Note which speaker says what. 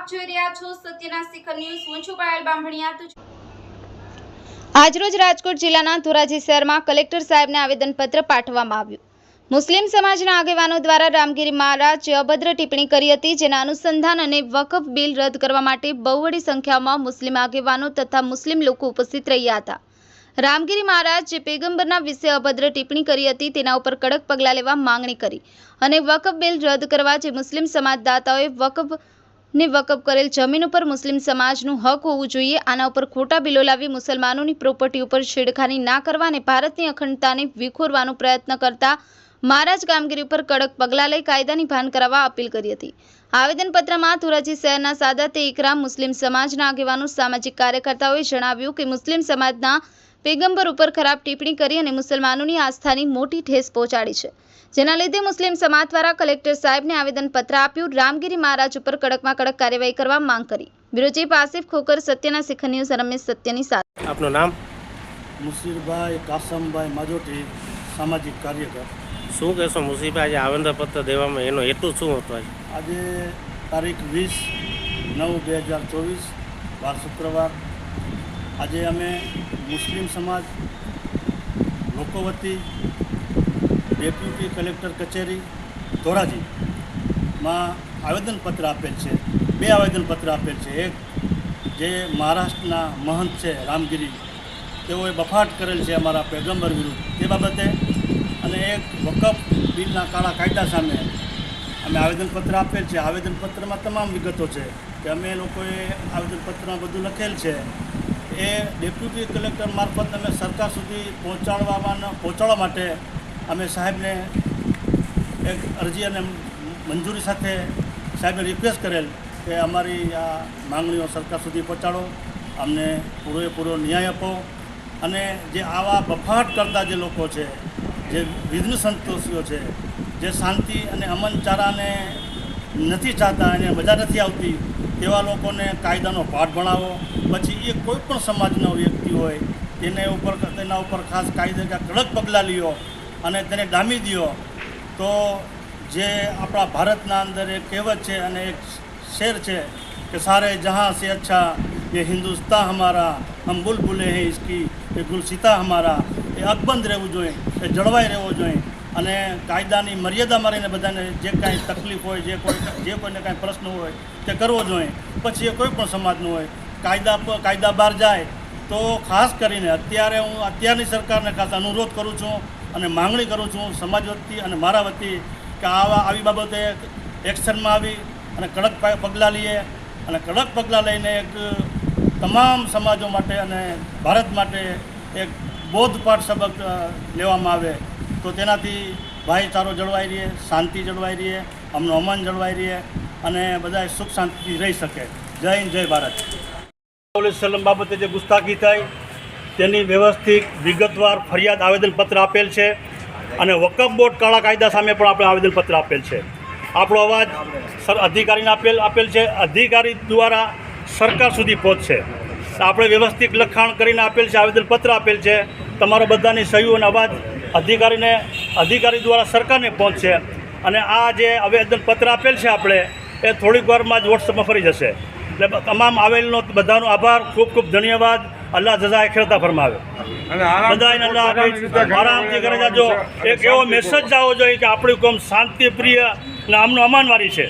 Speaker 1: છો સત્યના શિખર ન્યૂઝ. હું છું પાયલ બામભણિયા તો
Speaker 2: આજરોજ રાજકોટ જિલ્લાના ધોરાજી શહેરમાં કલેક્ટર સાહેબને આવેદનપત્ર પાઠવવામાં આવ્યું. મુસ્લિમ સમાજના આગેવાનો દ્વારા રામગીરી મહારાજે અભદ્ર ટિપ્પણી કરી હતી, જેના અનુસંધાન અને વકફ બિલ રદ કરવા માટે બહુવડી સંખ્યામાં મુસ્લિમ આગેવાનો તથા મુસ્લિમ લોકો ઉપસ્થિત રહ્યા હતા. રામગીરી મહારાજ જે પેગંબરના વિશે અભદ્ર ટિપ્પણી કરી હતી, તેના ઉપર કડક પગલાં લેવા માંગણી કરી અને વકફ બિલ રદ કરવા જે મુસ્લિમ સમાજદાતાઓએ વકફ ને વકફ કરેલ જમીન ઉપર મુસ્લિમ સમાજનું હક હોવું જોઈએ. આના ઉપર ખોટા બિલો લાવી મુસલમાનોની પ્રોપર્ટી ઉપર છેડખાની ના કરવા ભારતની અખંડતાને વિખોરવાનો પ્રયત્ન કરતા મહારાજ કામગીરી ઉપર કડક પગલાં લઈ કાયદાની ભાન કરાવવા અપીલ કરી હતી. આવેદનપત્રમાં ધોરાજી શહેરના સાદાતે ઇકરામ મુસ્લિમ સમાજના આગેવાનો, સામાજિક કાર્યકર્તાઓએ જણાવ્યું કે મુસ્લિમ સમાજના પેગંબર ઉપર ખરાબ ટિપ્પણી કરી અને મુસલમાનોની આસ્થાની મોટી ઠેસ પહોંચાડી છે. જેના લીધે મુસ્લિમ સમાજ દ્વારા કલેક્ટર સાહેબને આવેદનપત્ર આપ્યું. રામગીરી મહારાજ ઉપર કડકમાં કડક કાર્યવાહી કરવા માંગ કરી. બ્યુરો પાસિફ આસિફ ખોકર સત્યના શિખર ન્યૂઝ રમેશ સત્યની સાથે.
Speaker 3: આપનું નામ?
Speaker 4: મુસીરભાઈ કાસમભાઈ માજોટી સામાજિક કાર્યકર.
Speaker 3: શું કહેશો મુસીબા આજે આવેદનપત્ર દેવામાં એનો હેતુ શું હતો આજે?
Speaker 4: આજે તારીખ વીસ નવ બે હજાર ચોવીસ વાર શુક્રવાર આજે અમે મુસ્લિમ સમાજ લોકો વતી ડેપ્યુટી કલેક્ટર કચેરી ધોરાજીમાં આવેદનપત્ર આપેલ છે. બે આવેદનપત્ર આપેલ છે. એક જે મહારાષ્ટ્રના મહંત છે, રામગીરી, તેઓએ બફાટ કરેલ છે અમારા પેગંબર વિરુદ્ધ. તે બાબતે અને એક વકફ બિલના કાળા કાયદા સામે અમે આવેદનપત્ર આપેલ છે. આવેદનપત્રમાં તમામ વિગતો છે કે અમે લોકોએ આવેદનપત્રમાં બધું લખેલ છે. એ ડેપ્યુટી કલેક્ટર મારફત અમે સરકાર સુધી પહોંચાડવામાં પહોંચાડવા માટે અમે સાહેબને એક અરજી અને મંજૂરી સાથે સાહેબને રિક્વેસ્ટ કરેલ કે અમારી આ માંગણીઓ સરકાર સુધી પહોંચાડો, અમને પૂરેપૂરો ન્યાય આપો અને જે આવા બફાટ કરતા જે લોકો છે, જે વિઘ્ન સંતોષીઓ છે, જે શાંતિ અને અમન ચારાને નથી ચાહતા અને મજા નથી આવતી તેવા લોકોને કાયદાનો પાઠ ભણાવો પછી એ કોઈ પણ સમાજનો વ્યક્તિ હોય તેને ઉપર તેના ઉપર ખાસ કાયદા કડક પગલાં લ્યો અને તેને ડામી દ્યો તો જે આપણા ભારતના અંદર એક કહેવત છે અને એક શેર છે કે સારે જહાં સે અચ્છા ये हिंदुस्तान हमारा हम बुलबुले हैं इसकी ये ગુલસિતા હમારા એ અકબંધ રહેવું જોઈએ એ જળવાઈ રહેવું જોઈએ અને કાયદાની મર્યાદા મારીને બધાને જે કાંઈ તકલીફ હોય, જે કોઈ જે કોઈને કાંઈ પ્રશ્ન હોય, તે કરવો જોઈએ. પછી એ કોઈ પણ સમાજનો હોય, કાયદા કાયદા બહાર જાય, તો ખાસ કરીને અત્યારે હું અત્યારની સરકારને ખાસ અનુરોધ કરું છું અને માંગણી કરું છું સમાજ વતી અને મારા વતી કે આવા આવી બાબતે એક્શનમાં આવી અને કડક પગલાં લઈએ અને કડક પગલાં લઈને એક તમામ સમાજો માટે અને ભારત માટે એક બોધપાઠ સબક લેવામાં આવે. તો તેનાથી ભાઈચારો જળવાઈ રહે, શાંતિ જળવાઈ રહે, અમનો અમન જળવાઈ રહે અને બધા સુખ શાંતિથી રહી શકે. જય હિન્દ, જય ભારત. સલમ બાબતે જે ગુસ્તાખી થાય, તેની વ્યવસ્થિત વિગતવાર ફરિયાદ આવેદનપત્ર આપેલ છે અને વકફ બોર્ડ કાળા કાયદા સામે પણ આપણે આવેદનપત્ર આપેલ છે. આપણો અવાજ સર, અધિકારીને આપેલ આપેલ છે. અધિકારી દ્વારા સરકાર સુધી પહોંચશે. આપણે વ્યવસ્થિત લખાણ કરીને આપેલ છે આવેદનપત્ર આપેલ છે. તમારો બધાની સહીઓ અને અવાજ અધિકારીને અધિકારી દ્વારા સરકારને પહોંચશે. અને આ જે આવેદનપત્ર આપેલ છે આપણે એ થોડીક વારમાં જ વોટ્સઅપમાં ફરી જશે. એટલે તમામ આવેલનો બધાનો આભાર ખૂબ ખૂબ ધન્યવાદ. અલ્લાહ જઝા ખેરતા ફરમાવે. બધાને અલ્લાહ. આરામથી ઘરે જાજો. એક એવો મેસેજ જાવો જોઈએ કે આપણી કોમ શાંતિ પ્રિય અને આમનું અમાનવારી છે.